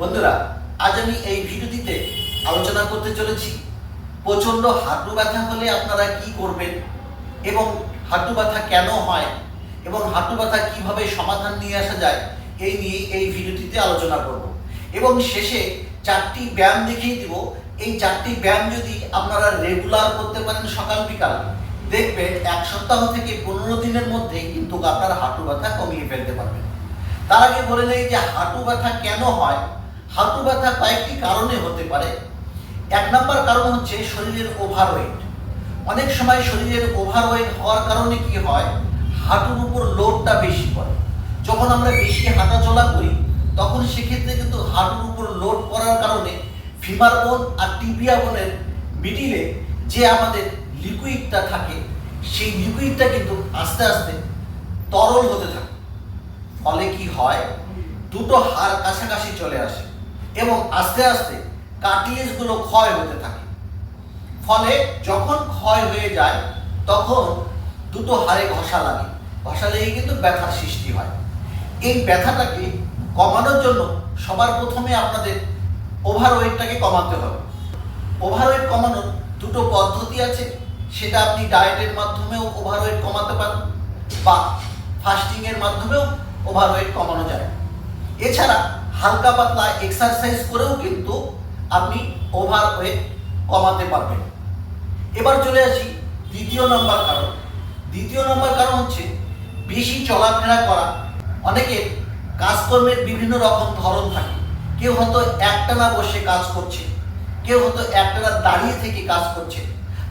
বন্ধুরা, আজ আমি এই ভিডিওটিতে আলোচনা করতে চলেছি। প্রচণ্ড হাঁটু ব্যথা হলে আপনারা কি করবেন এবং হাঁটু ব্যথা কেন হয় এবং হাঁটু ব্যথা কীভাবে সমাধান নিয়ে আসা যায়, এই নিয়ে এই ভিডিওটিতে আলোচনা করব। এবং শেষে চারটি ব্যায়াম দেখিয়ে দিব। এই চারটি ব্যায়াম যদি আপনারা রেগুলার করতে পারেন সকাল বিকাল, দেখবেন এক সপ্তাহ থেকে পনেরো দিনের মধ্যে কিন্তু আপনার হাঁটু ব্যথা কমিয়ে ফেলতে পারবেন। তার আগে বলে নেই যে হাঁটু ব্যথা কেন হয় হাঁটু ব্যথা কয়েকটি কারণে হতে পারে। এক নম্বর কারণ হচ্ছে শরীরের ওভারওয়েট অনেক সময় শরীরের ওভারওয়েট হওয়ার কারণে কি হয়? হাঁটুর উপর লোডটা বেশি পড়ে। যখন আমরা বেশি হাঁটাচলা করি, তখন সেক্ষেত্রে কিন্তু হাঁটুর উপর লোড পড়ার কারণে ফিমার বোন আর টিবিয়া বোনের মিডিলে যে আমাদের লিকুইডটা থাকে, সেই লিকুইডটা কিন্তু আস্তে আস্তে তরল হতে থাকে। ফলে কি হয়? দুটো হাড় কাছাকাছি চলে আসে। এবং আস্তে আস্তে কার্টিলেজগুলো ক্ষয় হতে থাকে। ফলে যখন ক্ষয় হয়ে যায়, তখন দুটো হাড়ে ঘষা লাগে। ঘষা লেগে কিন্তু ব্যথার সৃষ্টি হয়। এই ব্যথাটাকে কমানোর জন্য সবার প্রথমে আপনাদের ওভারওয়েটটাকে কমাতে হবে। ওভারওয়েট কমানোর দুটো পদ্ধতি আছে। সেটা আপনি ডায়েটের মাধ্যমেও ওভারওয়েট কমাতে পারেন বা ফাস্টিংয়ের মাধ্যমেও ওভারওয়েট কমানো যায়। এছাড়া হালকা পাতলা এক্সারসাইজ করেও কিন্তু আপনি ওভার ওভারওয়েট কমাতে পারবেন। এবার চলে আসি দ্বিতীয় নম্বর কারণ। দ্বিতীয় নম্বর কারণ হচ্ছে বেশি চলাফেরা করা। অনেকের কাজকর্মের বিভিন্ন রকম ধরন থাকে। কেউ হয়তো একটানা বসে কাজ করছে, কেউ হয়তো একটানা দাঁড়িয়ে থেকে কাজ করছে,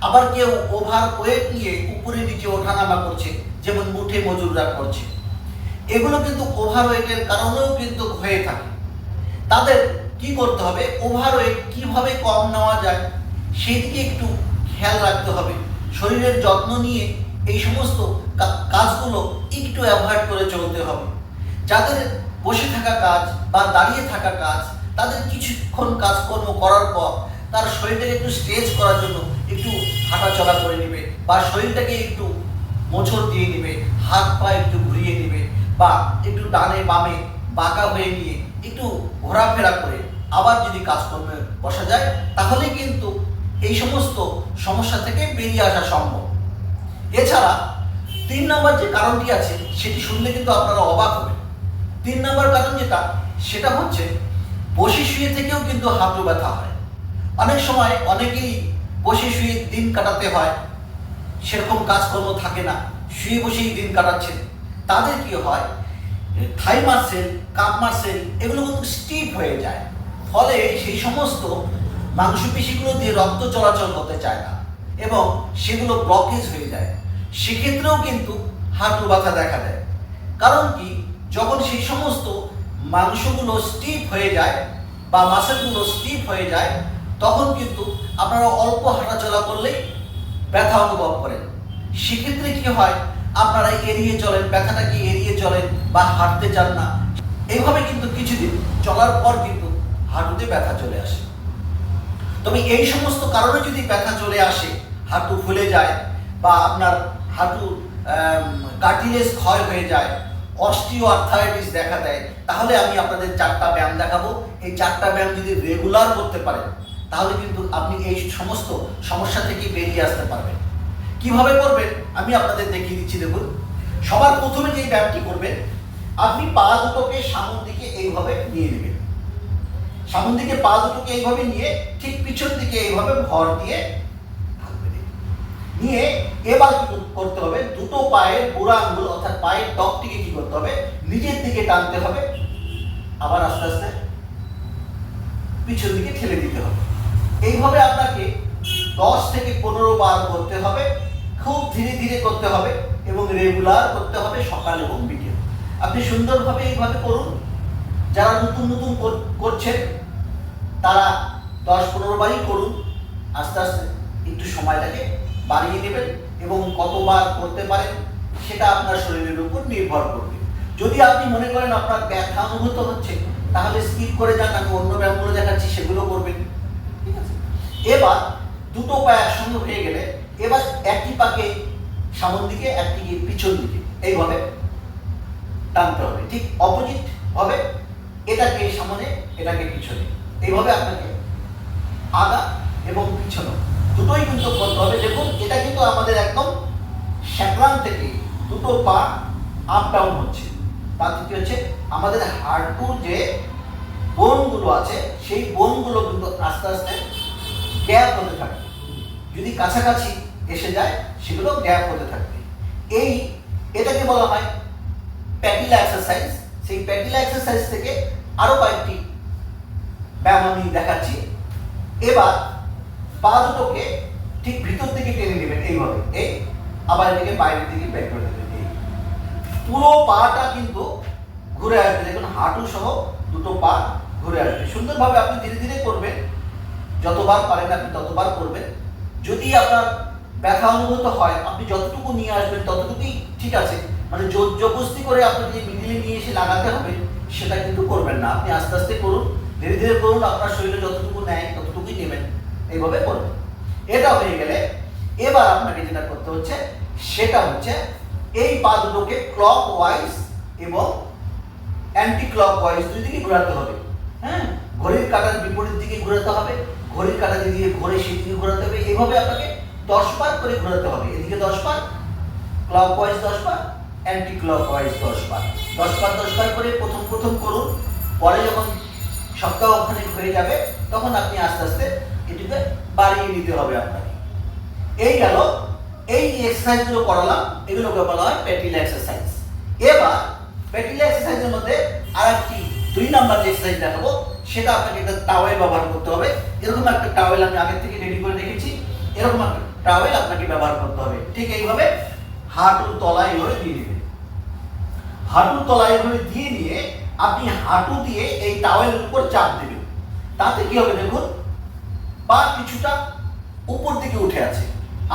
আবার কেউ ওভার ওয়েট নিয়ে উপরে নিচে ওঠানামা করছে, যেমন মুঠে মজুররা করছে। এগুলো কিন্তু ওভার ওয়েটের কারণেও কিন্তু হয়ে থাকে। তাদের কি করতে হবে? ওভারওয়েট কীভাবে কম নেওয়া যায়? সেদিকে একটু খেয়াল রাখতে হবে। শরীরের যত্ন নিয়ে এই সমস্ত কাজগুলো একটু অ্যাভয়েড করে চলতে হবে। যাদের বসে থাকা কাজ বা দাঁড়িয়ে থাকা কাজ, তাদের কিছুক্ষণ কাজকর্ম করার পর তার শরীরটাকে একটু স্ট্রেচ করার জন্য একটু হাঁটাচলা করে নেবে বা শরীরটাকে একটু মোচড় দিয়ে নেবে, হাত পা একটু ঘুরিয়ে নেবে বা একটু ডানে বামে বাঁকা হয়ে নিয়ে একটু ঘোরাফেরা করে আবার যদি কাজকর্মে বসা যায়, তাহলে কিন্তু এই সমস্ত সমস্যা থেকে বেরিয়ে আসা সম্ভব। এছাড়া তিন নম্বর যে কারণটি আছে, সেটি শুনলে কিন্তু আপনারা অবাক হবেন। তিন নম্বর কারণ যেটা, সেটা হচ্ছে বসে শুয়ে থেকেও কিন্তু হাঁটু ব্যথা হয়। অনেক সময় অনেকেই বসে শুয়ে দিন কাটাতে হয়, সেরকম কাজকর্ম থাকে না, শুয়ে বসেই দিন কাটাচ্ছেন। তাদের কি হয় থাই মাসেল, কাপ মাসেল, এগুলো কিন্তু স্টিপ হয়ে যায়। ফলে সেই সমস্ত মাংসপেশিগুলো দিয়ে রক্ত চলাচল হতে চায় না এবং সেগুলো ব্লকেজ হয়ে যায়। সেক্ষেত্রেও কিন্তু হাঁটু ব্যথা দেখা দেয়। কারণ কি? যখন সেই সমস্ত মাংসগুলো স্টিপ হয়ে যায় বা মাসেলগুলো স্টিপ হয়ে যায়, তখন কিন্তু আপনারা অল্প হাঁটাচলা করলেই ব্যথা অনুভব করেন। সেক্ষেত্রে কি হয়? আপনারা এড়িয়ে চলেন ব্যথাটাকে এড়িয়ে চলেন বা হাঁটতে চান না, এইভাবে কিন্তু কিছুদিন চলার পর কিন্তু হাঁটুতে ব্যথা চলে আসে। তবে এই সমস্ত কারণে যদি ব্যথা চলে আসে, হাঁটু ফুলে যায় বা আপনার হাঁটু কার্টিলেজ ক্ষয় হয়ে যায় অস্টিও আর্থারাইটিস দেখা দেয়, তাহলে আমি আপনাদের চারটা ব্যায়াম দেখাবো। এই চারটা ব্যায়াম যদি রেগুলার করতে পারেন, তাহলে কিন্তু আপনি এই সমস্ত সমস্যা থেকে বেরিয়ে আসতে পারবেন। কীভাবে করবেন আমি আপনাদের দেখিয়ে দিচ্ছি, দেখুন। সবার প্রথমে যে ব্যায়ামটি করবেন, আপনি পা দুটোকে সামন দিকে এইভাবে নিয়ে নেবেন। সামন দিকে পা দুটোকে এইভাবে নিয়ে ঠিক পিছন দিকে এইভাবে ভর দিয়ে নিয়ে এবার কি করতে হবে, দুটো পায়ের বুড়া আঙ্গুল, অর্থাৎ পায়ের টপটিকে কি করতে হবে, নিচের দিকে টানতে হবে, আবার আস্তে আস্তে পিছন দিকে ঠেলে দিতে হবে। এইভাবে আপনাকে দশ থেকে পনেরো বার করতে হবে। খুব ধীরে ধীরে করতে হবে এবং রেগুলার করতে হবে সকাল এবং বিকেল। আপনি সুন্দরভাবে এইভাবে করুন। যারা নতুন নতুন কর- করছেন, তারা দশ পনেরো বারই করুন। আস্তে আস্তে একটু সময়টাকে বাড়িয়ে নেবেন এবং কতবার করতে পারেন, সেটা আপনার শরীরের উপর নির্ভর করবে। যদি আপনি মনে করেন আপনার ব্যথা অনুভূত হচ্ছে, তাহলে স্কিপ করে যান, আমি অন্য ব্যায়ামগুলো দেখাচ্ছি, সেগুলো করবেন। ঠিক আছে? এবার দুটো পা একসঙ্গে হয়ে গেলে এবার একটি পাকে সামন দিকে, একটি পিছন দিকে। এইভাবে টানতে হবে। ঠিক অপোজিট হবে। এটাকে সামনে, এটাকে পিছনে। এইভাবে আপনাকে আগা এবং পিছনে দুটোই কিন্তু করতে হবে। দেখুন, এটা কিন্তু আমাদের একদম শ্যাকরান থেকে দুটো পা আপ ডাউন হচ্ছে। তাতে কি হচ্ছে? আমাদের হাঁটুর যে বোনগুলো আছে, সেই বোনগুলো কিন্তু আস্তে আস্তে গ্যাপ হতে থাকে। যদি কাছাকাছি এসে যায়, সেগুলো গ্যাপ হতে থাকবে এই এটাকে বলা হয় প্যাটিলা এক্সারসাইজ সেই প্যাটিলা এক্সারসাইজ থেকে আরও কয়েকটি ব্যায়াম আমি দেখাচ্ছি। এবার পা দুটোকে ঠিক ভিতর দিকে টেনে নেবেন এইভাবে। এই, আবার এদিকে বাইরের দিকে বের করে দেবেন। এই। পুরো পাটা কিন্তু ঘুরে আসবে। দেখুন, হাঁটু সহ দুটো পা ঘুরে আসবে। সুন্দরভাবে আপনি ধীরে ধীরে করবেন। যতবার পারেন আপনি ততবার করবেন। যদি আপনার ব্যথা অনুভূত হয়, আপনি যতটুকু নিয়ে আসবেন ততটুকুই ঠিক আছে। মানে জোর জবরদস্তি করে আপনাকে মিডিলে নিয়ে এসে লাগাতে হবে, সেটা কিন্তু করবেন না। আপনি আস্তে আস্তে করুন, ধীরে ধীরে করুন, আপনার শরীরে যতটুকু নেয় ততটুকুই নেবেন। এইভাবে করুন। এটা হয়ে গেলে এবার আপনাকে যেটা করতে হচ্ছে, সেটা হচ্ছে এই পা দুটোকে ক্লক ওয়াইজ এবং অ্যান্টি ক্লক ওয়াইজ দুই দিকে ঘোরাতে হবে। হ্যাঁ? ঘড়ির কাটার বিপরীত দিকে ঘোরাতে হবে, ঘড়ির কাঁটা যেদিকে ঘোরে সেই দিকে ঘোরাতে হবে। এইভাবে আপনাকে দশ বার করে ঘোরাতে হবে। এদিকে দশ বার ক্লক ওয়াইজ দশ বার অ্যান্টি ক্লক ওয়াইজ দশ বার দশ বার দশ বার করে প্রথম প্রথম করুন। পরে যখন সপ্তাহ ওখানে হয়ে যাবে, তখন আপনি আস্তে আস্তে এটিকে বাড়িয়ে নিতে হবে আপনাকে। এই গেল, এই এক্সারসাইজগুলো করালাম এগুলোকে বলা হয় প্যাটিলা এক্সারসাইজ এবার প্যাটিলা এক্সারসাইজের মধ্যে আরেকটি দুই নাম্বার যে এক্সারসাইজ দেখাবো, সেটা আপনাকে একটা টাওয়েল ব্যবহার করতে হবে। এরকম একটা টাওয়েল আমি আগে থেকে রেডি করে রেখেছি। এরকম একটা টাওয়েল আপনাকে ব্যবহার করতে হবে। ঠিক এইভাবে হাঁটুর তলায় এইভাবে দিয়ে দিবেন হাঁটুর তলায় এইভাবে দিয়ে নিয়ে আপনি হাঁটু দিয়ে এই টাওয়েলের উপর চাপ দেবেন। তাতে কি হবে দেখুন, পা কিছুটা উপর দিকে উঠে আছে।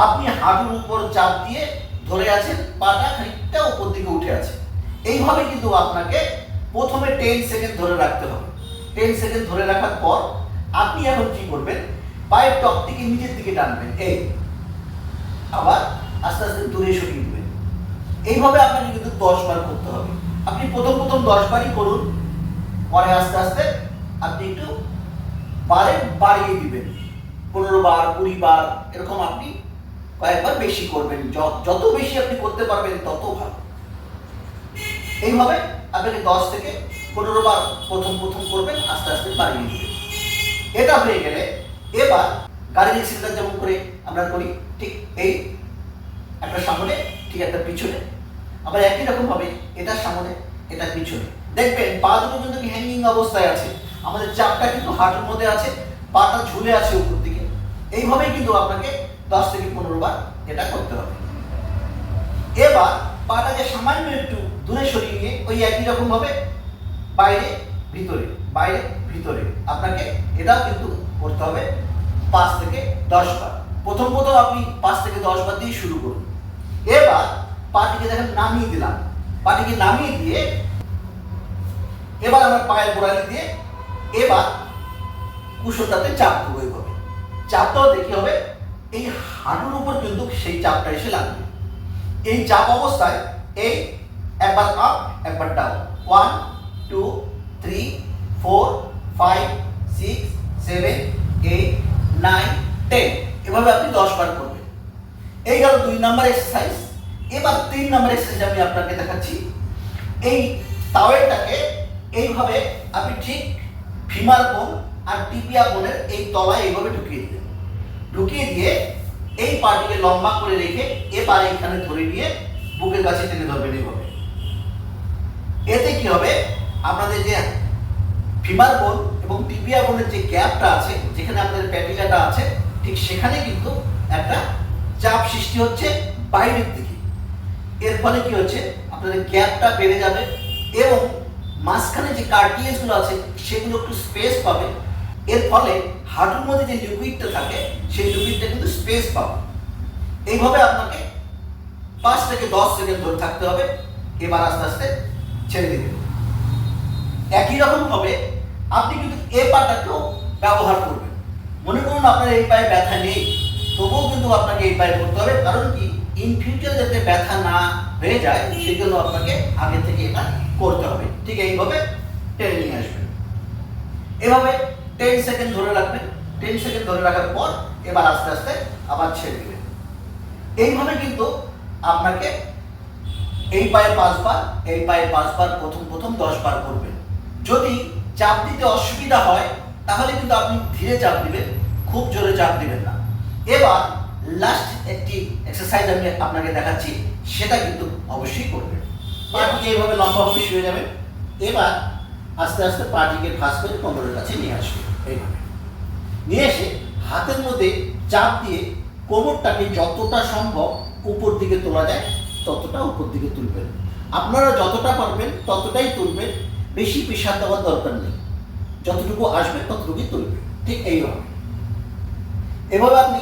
আপনি হাঁটুর উপর চাপ দিয়ে ধরে আছেন, পাটা খানিকটা উপর দিকে উঠে আছে। এইভাবে কিন্তু আপনাকে প্রথমে টেন সেকেন্ড ধরে রাখতে হবে। টেন সেকেন্ড ধরে রাখার পর আপনি এখন কি করবেন, পায়ের টপ থেকে নিচের দিকে টানবেন। এই আবার আস্তে আস্তে দূরে সরিয়ে দেবেন এইভাবে আপনাকে কিন্তু দশ বার করতে হবে। আপনি প্রথম প্রথম দশ বারই করুন, পরে আস্তে আস্তে আপনি একটু বারে বাড়িয়ে দিবেন। পনেরো বার, কুড়ি বার, এরকম আপনি কয়েকবার বেশি করবেন। যত বেশি আপনি করতে পারবেন, তত ভালো। এইভাবে আপনাকে দশ থেকে পনেরো বার প্রথম প্রথম করবেন, আস্তে আস্তে বাড়িয়ে দিবেন। এটা হয়ে গেলে এবার গাড়ির এক্সিডেন্ট যেমন করে আমরা করি ঠিক এই একটা সামনে, ঠিক একটা পিছনে। আবার একই রকম ভাবে এটা সামনে এটা পিছনে। দেখবেন, পা দুটো কিন্তু হ্যাঙ্গিং অবস্থায় আছে। আমাদের চাপটা কিন্তু হাঁটুর মধ্যে আছে, পাটা ঝুলে আছে উপর দিকে। এইভাবেই কিন্তু আপনাকে দশ থেকে পনেরো বার এটা করতে হবে। এবার পাটাকে সামান্য একটু দূরে সরিয়ে নিয়ে ওই একই রকম ভাবে বাইরে, ভিতরে বাইরে, ভিতরে। আপনাকে এটাও কিন্তু করতে হবে পাঁচ থেকে দশ বার। প্রথম প্রথম আপনি পাঁচ থেকে দশ বার দিয়ে শুরু করুন। এবার পাটিকে দেখেন নামিয়ে দিলাম। পাটিকে নামিয়ে দিয়ে এবার আমার পায়ের গোড়ালি দিয়ে এবার কুশলটাতে চাপ দেবো এইভাবে চাপটাও দেখি হবে, এই হাঁটুর উপর কিন্তু সেই চাপটা এসে লাগবে। এই চাপ অবস্থায় এই একবার আপ একবার down one two three four five six seven eight nine ten এভাবে আপনি দশ বার করবেন। এই গেল দুই নাম্বার এক্সারসাইজ এবার তিন নাম্বার এক্সারসাইজ আমি আপনাকে দেখাচ্ছি। এই তাওয়েলটাকে এইভাবে আপনি ঠিক ফিমার বোন আর টিপিয়া বোনের এই তলায় এইভাবে ঢুকিয়ে দিলেন ঢুকিয়ে দিয়ে এই পাটিকে লম্বা করে রেখে এবার এখানে ধরে নিয়ে বুকের কাছে টেনে ধরবেন এইভাবে। এতে কি হবে? আপনাদের যে ফিমার বোন এবং টিপিয়া বোনের যে গ্যাপটা আছে, যেখানে আপনাদের প্যাটিলাটা আছে ঠিক সেখানে কিন্তু একটা চাপ সৃষ্টি হচ্ছে বাইরের দিকে। এর ফলে কি হচ্ছে? আপনাদের গ্যাপটা বেড়ে যাবে এবং মাঝখানে যে কার্টিয়েজগুলো আছে, সেগুলো একটু স্পেস পাবে। এর ফলে হাঁটুর মধ্যে যে লিকুইডটা থাকে, সেই লিকুইডটা কিন্তু স্পেস পাবে। এইভাবে আপনাকে পাঁচ থেকে দশ সেকেন্ড ধরে থাকতে হবে। এবার আস্তে আস্তে ছেড়ে দিবেন একই রকম ভাবে আপনি কিন্তু এ পাটাকেও ব্যবহার করবেন। মনে করুন আপনার এই পায়ে ব্যথা নেই, তবুও কিন্তু আপনাকে এই পায়ে করতে হবে, কারণ কি ইন ফিউচার যাতে ব্যথা না হয়ে যায় সেই জন্য আপনাকে আগে থেকে এটা করতে হবে। ঠিক এইভাবে টেনে নিয়ে আসবেন। এভাবে টেন সেকেন্ড ধরে রাখবেন। টেন সেকেন্ড ধরে রাখার পর এবার আস্তে আস্তে আবার ছেড়ে দেবেন। এইভাবে কিন্তু আপনাকে এই পায়ে পাঁচবার, এই পায়ে পাঁচবার, প্রথম প্রথম দশ বার করবেন। যদি চাপ দিতে অসুবিধা হয় তাহলে কিন্তু আপনি ধীরে চাপ দিবেন, খুব জোরে চাপ দিবেন না। এবার লাস্ট একটি এক্সারসাইজ আমি আপনাকে দেখাচ্ছি, সেটা কিন্তু অবশ্যই করবেন। পাটিকে এইভাবে লম্বাভাবে শুয়ে যাবে। এবার আস্তে আস্তে পাটিকে ভাস করে কোমরের কাছে নিয়ে আসবে, এইভাবে। নিয়ে এসে হাতের মধ্যে চাপ দিয়ে কোমরটাকে যতটা সম্ভব উপর দিকে তোলা যায়, ততটা উপর দিকে তুলবেন। আপনারা যতটা পারবেন ততটাই তুলবেন, বেশি প্রেশার দেওয়ার দরকার নেই। যতটুকু আসবে, ততটুকুই তুলবেন ঠিক এইভাবে এভাবে আপনি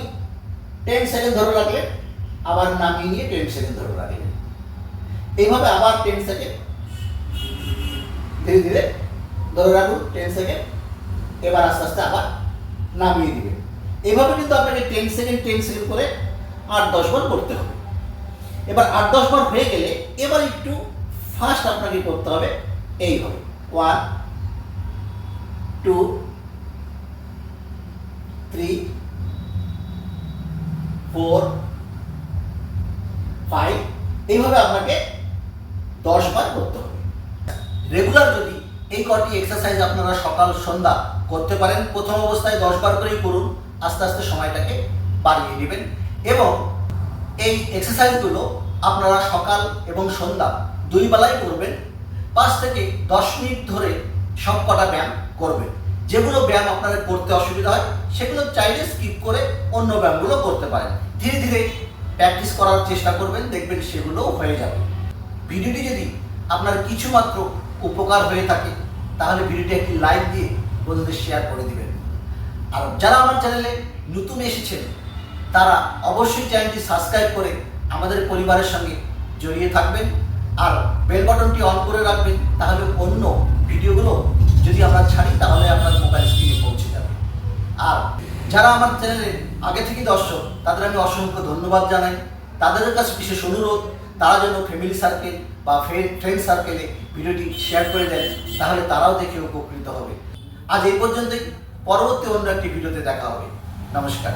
টেন সেকেন্ড ধরে রাখলেন আবার নামিয়ে নিয়ে টেন সেকেন্ড ধরে রাখলেন। এইভাবে আবার টেন সেকেন্ড ধীরে ধীরে ধরে রাখুন টেন সেকেন্ড এবার আস্তে আস্তে আবার নামিয়ে দিবেন। এভাবে কিন্তু আপনাকে টেন সেকেন্ড টেন সেকেন্ড করে আট, দশ বার করতে হবে। এবার আট, দশ বার হয়ে গেলে এবার একটু ফার্স্ট আপনাকে করতে হবে এইভাবে। One two, three, four, five, এইভাবে আপনাকে দশ বার করতে হবে। রেগুলার যদি এই কটি এক্সারসাইজ আপনারা সকাল, সন্ধ্যা করতে পারেন, প্রথম অবস্থায় দশ বার করেই করুন, আস্তে আস্তে সময়টাকে বাড়িয়ে নেবেন এবং এই এক্সারসাইজগুলো আপনারা সকাল এবং সন্ধ্যা দুই বেলায় করবেন। পাঁচ থেকে দশ মিনিট ধরে সব কটা ব্যায়াম করবেন যেগুলো ব্যায়াম আপনাদের করতে অসুবিধা হয়, সেগুলো চাইলে স্কিপ করে অন্য ব্যায়ামগুলো করতে পারেন। ধীরে ধীরে প্র্যাকটিস করার চেষ্টা করবেন, দেখবেন সেগুলোও হয়ে যাবে। ভিডিওটি যদি আপনার কিছুমাত্র উপকার হয়ে থাকে, তাহলে ভিডিওটি একটি লাইক দিয়ে বন্ধুদের শেয়ার করে দিবেন। আর যারা আমার চ্যানেলে নতুন এসেছেন, তারা অবশ্যই চ্যানেলটি সাবস্ক্রাইব করে আমাদের পরিবারের সঙ্গে জড়িয়ে থাকবেন। আর বেল বাটনটি অন করে রাখবেন তাহলে অন্য ভিডিওগুলো যদি আমরা ছাড়ি তাহলে আপনার মোবাইল স্ক্রিনে পৌঁছে যাবে আর যারা আমার চ্যানেলে আগে থেকে দর্শক, তাদের আমি অসংখ্য ধন্যবাদ জানাই। তাদের কাছে বিশেষ অনুরোধ, তারা যেন ফ্যামিলি সার্কেল বা ফ্রেন্ড সার্কেলে ভিডিওটি শেয়ার করে দেন, তাহলে তারাও দেখে উপকৃত হবে। আজ এই পর্যন্তই। পরবর্তী অন্য একটি ভিডিওতে দেখা হবে। নমস্কার।